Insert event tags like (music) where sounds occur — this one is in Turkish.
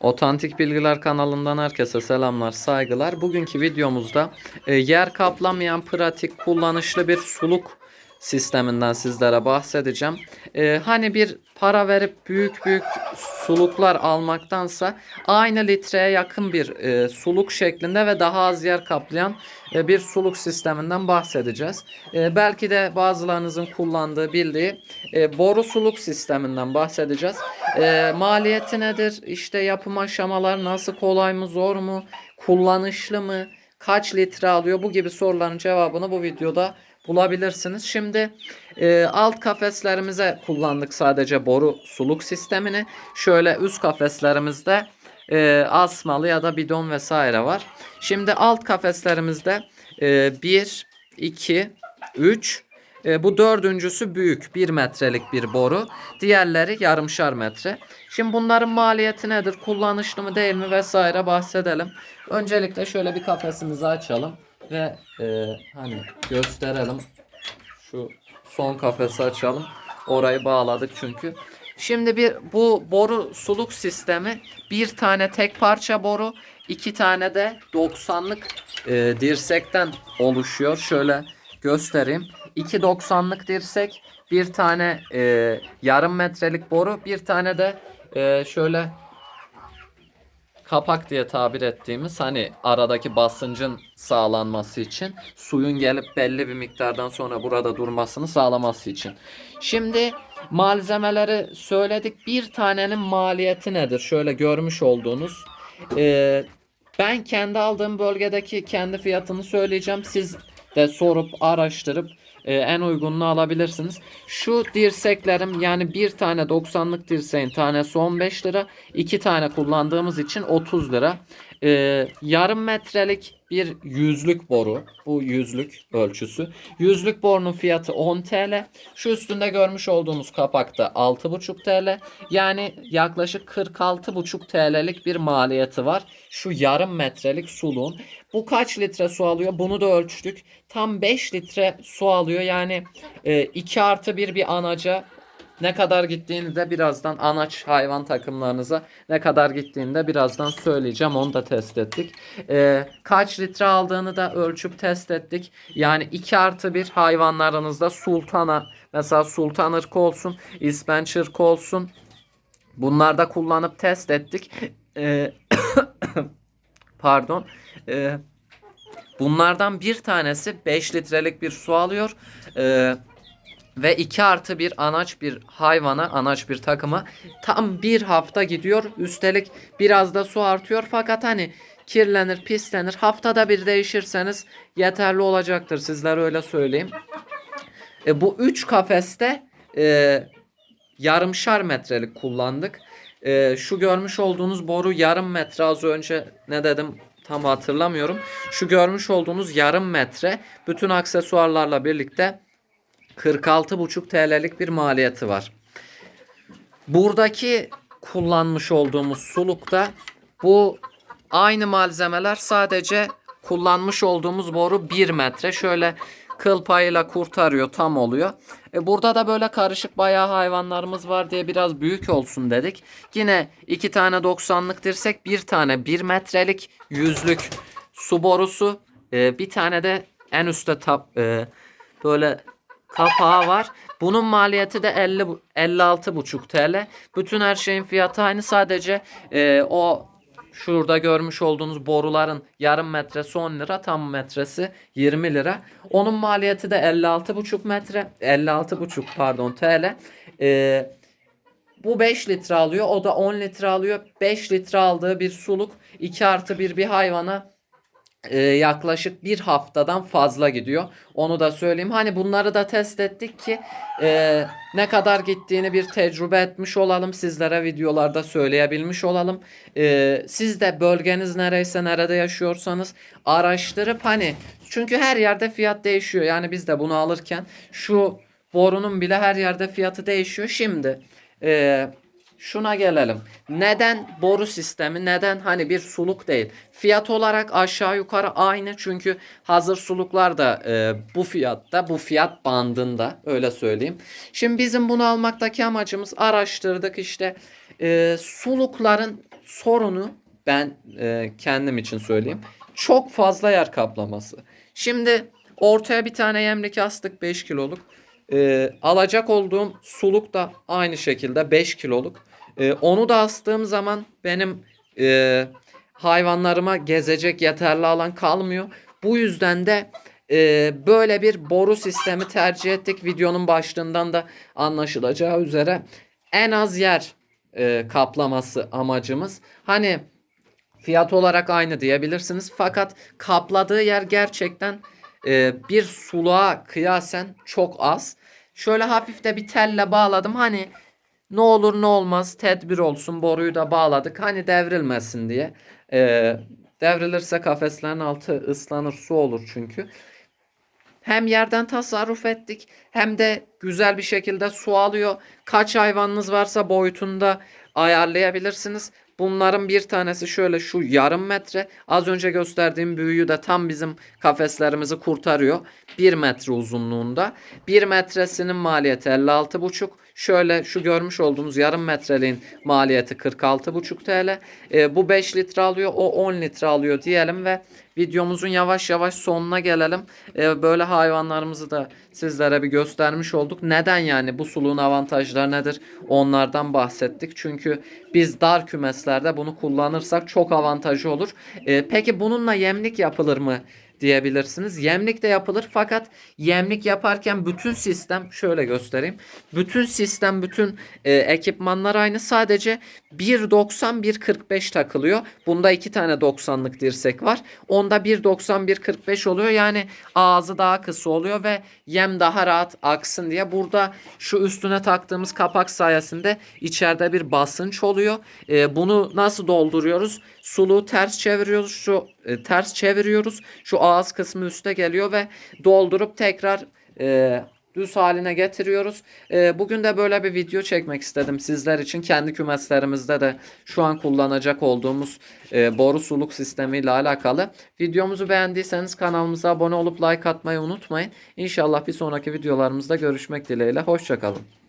Otantik Bilgiler kanalından herkese selamlar, saygılar. Bugünkü videomuzda e, yer kaplamayan pratik, kullanışlı bir suluk sisteminden sizlere bahsedeceğim. E, hani bir para verip büyük büyük suluklar almaktansa aynı litreye yakın bir e, suluk şeklinde ve daha az yer kaplayan e, bir suluk sisteminden bahsedeceğiz. E, belki de bazılarınızın kullandığı, bildiği e, boru suluk sisteminden bahsedeceğiz. E, maliyeti nedir? İşte yapım aşamalar nasıl kolay mı, zor mu, kullanışlı mı, kaç litre alıyor? Bu gibi soruların cevabını bu videoda bulabilirsiniz. Şimdi e, alt kafeslerimize kullandık sadece boru suluk sistemini. Şöyle üst kafeslerimizde e, asmalı ya da bidon vesaire var. Şimdi alt kafeslerimizde 1, 2, 3 bu dördüncüsü büyük 1 metrelik bir boru. Diğerleri yarımşar metre. Şimdi bunların maliyeti nedir? Kullanışlı mı değil mi vesaire bahsedelim. Öncelikle şöyle bir kafesimizi açalım ve e, hani gösterelim. Şu son kafesi açalım. Orayı bağladık çünkü. Şimdi bir bu boru suluk sistemi bir tane tek parça boru, iki tane de 90'lık e, dirsekten oluşuyor. Şöyle göstereyim. İki 90'lık dirsek, bir tane e, yarım metrelik boru, bir tane de e, şöyle kapak diye tabir ettiğimiz hani aradaki basıncın sağlanması için suyun gelip belli bir miktardan sonra burada durmasını sağlaması için. Şimdi malzemeleri söyledik. Bir tanenin maliyeti nedir? Şöyle görmüş olduğunuz. Ee, ben kendi aldığım bölgedeki kendi fiyatını söyleyeceğim. Siz de sorup araştırıp e, en uygununu alabilirsiniz. Şu dirseklerim yani bir tane 90'lık dirseğin tanesi 15 lira. iki tane kullandığımız için 30 lira. E, yarım metrelik bir yüzlük boru. Bu yüzlük ölçüsü. Yüzlük borunun fiyatı 10 TL. Şu üstünde görmüş olduğunuz kapakta 6,5 TL. Yani yaklaşık 46,5 TL'lik bir maliyeti var. Şu yarım metrelik suluğun. Bu kaç litre su alıyor? Bunu da ölçtük. Tam 5 litre su alıyor. Yani e, 2 artı 1 bir anaca ne kadar gittiğini de birazdan anaç hayvan takımlarınıza ne kadar gittiğini de birazdan söyleyeceğim. Onu da test ettik. Ee, kaç litre aldığını da ölçüp test ettik. Yani 2 artı 1 hayvanlarınızda sultana mesela sultan ırkı olsun, ispenç ırkı olsun. Bunlarda kullanıp test ettik. Ee, (coughs) pardon. Ee, bunlardan bir tanesi 5 litrelik bir su alıyor. Ee, ve 2 artı bir anaç bir hayvana, anaç bir takıma tam bir hafta gidiyor. Üstelik biraz da su artıyor fakat hani kirlenir, pislenir. Haftada bir değişirseniz yeterli olacaktır. Sizlere öyle söyleyeyim. E, bu 3 kafeste e, yarımşar metrelik kullandık. E, şu görmüş olduğunuz boru yarım metre az önce ne dedim tam hatırlamıyorum. Şu görmüş olduğunuz yarım metre bütün aksesuarlarla birlikte 46,5 TL'lik bir maliyeti var. Buradaki kullanmış olduğumuz sulukta bu aynı malzemeler sadece kullanmış olduğumuz boru 1 metre. Şöyle kıl payıyla kurtarıyor tam oluyor. E burada da böyle karışık bayağı hayvanlarımız var diye biraz büyük olsun dedik. Yine iki tane 90'lık dirsek bir tane 1 metrelik yüzlük su borusu. E, bir tane de en üstte tap, e, böyle kapağı var. Bunun maliyeti de 50 56,5 TL. Bütün her şeyin fiyatı aynı. Sadece e, o şurada görmüş olduğunuz boruların yarım metresi 10 lira, tam metresi 20 lira. Onun maliyeti de 56,5 metre, 56,5 pardon TL. E, bu 5 litre alıyor. O da 10 litre alıyor. 5 litre aldığı bir suluk 2 artı 1 bir hayvana e, yaklaşık bir haftadan fazla gidiyor. Onu da söyleyeyim. Hani bunları da test ettik ki e, ne kadar gittiğini bir tecrübe etmiş olalım. Sizlere videolarda söyleyebilmiş olalım. E, siz de bölgeniz nereyse nerede yaşıyorsanız araştırıp hani çünkü her yerde fiyat değişiyor. Yani biz de bunu alırken şu borunun bile her yerde fiyatı değişiyor. Şimdi eee şuna gelelim. Neden boru sistemi? Neden hani bir suluk değil? Fiyat olarak aşağı yukarı aynı çünkü hazır suluklar da e, bu fiyatta, bu fiyat bandında öyle söyleyeyim. Şimdi bizim bunu almaktaki amacımız araştırdık işte e, sulukların sorunu ben e, kendim için söyleyeyim. Çok fazla yer kaplaması. Şimdi ortaya bir tane yemlik astık 5 kiloluk. E, alacak olduğum suluk da aynı şekilde 5 kiloluk. E, onu da astığım zaman benim e, hayvanlarıma gezecek yeterli alan kalmıyor. Bu yüzden de e, böyle bir boru sistemi tercih ettik. Videonun başlığından da anlaşılacağı üzere en az yer e, kaplaması amacımız. Hani fiyat olarak aynı diyebilirsiniz. Fakat kapladığı yer gerçekten e, bir suluğa kıyasen çok az. Şöyle hafif de bir telle bağladım. Hani ne olur ne olmaz tedbir olsun boruyu da bağladık. Hani devrilmesin diye. E, devrilirse kafeslerin altı ıslanır su olur çünkü. Hem yerden tasarruf ettik hem de güzel bir şekilde su alıyor. Kaç hayvanınız varsa boyutunda ayarlayabilirsiniz. Bunların bir tanesi şöyle şu yarım metre. Az önce gösterdiğim büyüğü de tam bizim kafeslerimizi kurtarıyor. 1 metre uzunluğunda. 1 metresinin maliyeti 56,5. Şöyle şu görmüş olduğunuz yarım metreliğin maliyeti 46,5 TL. E, bu 5 litre alıyor o 10 litre alıyor diyelim ve videomuzun yavaş yavaş sonuna gelelim. E, böyle hayvanlarımızı da sizlere bir göstermiş olduk. Neden yani bu suluğun avantajları nedir? Onlardan bahsettik. Çünkü biz dar kümeslerde bunu kullanırsak çok avantajı olur. E, peki bununla yemlik yapılır mı? Diyebilirsiniz. Yemlik de yapılır fakat yemlik yaparken bütün sistem şöyle göstereyim. Bütün sistem bütün e, ekipmanlar aynı sadece 1.90 1.45 takılıyor. Bunda iki tane 90'lık dirsek var. Onda 1.90 1.45 oluyor. Yani ağzı daha kısa oluyor ve yem daha rahat aksın diye. Burada şu üstüne taktığımız kapak sayesinde içeride bir basınç oluyor. E, bunu nasıl dolduruyoruz? Suluğu ters çeviriyoruz. Şu e, ters çeviriyoruz. Şu ağız kısmı üste geliyor ve doldurup tekrar e, düz haline getiriyoruz. E, bugün de böyle bir video çekmek istedim sizler için. Kendi kümeslerimizde de şu an kullanacak olduğumuz e, boru suluk sistemiyle alakalı. Videomuzu beğendiyseniz kanalımıza abone olup like atmayı unutmayın. İnşallah bir sonraki videolarımızda görüşmek dileğiyle. Hoşçakalın.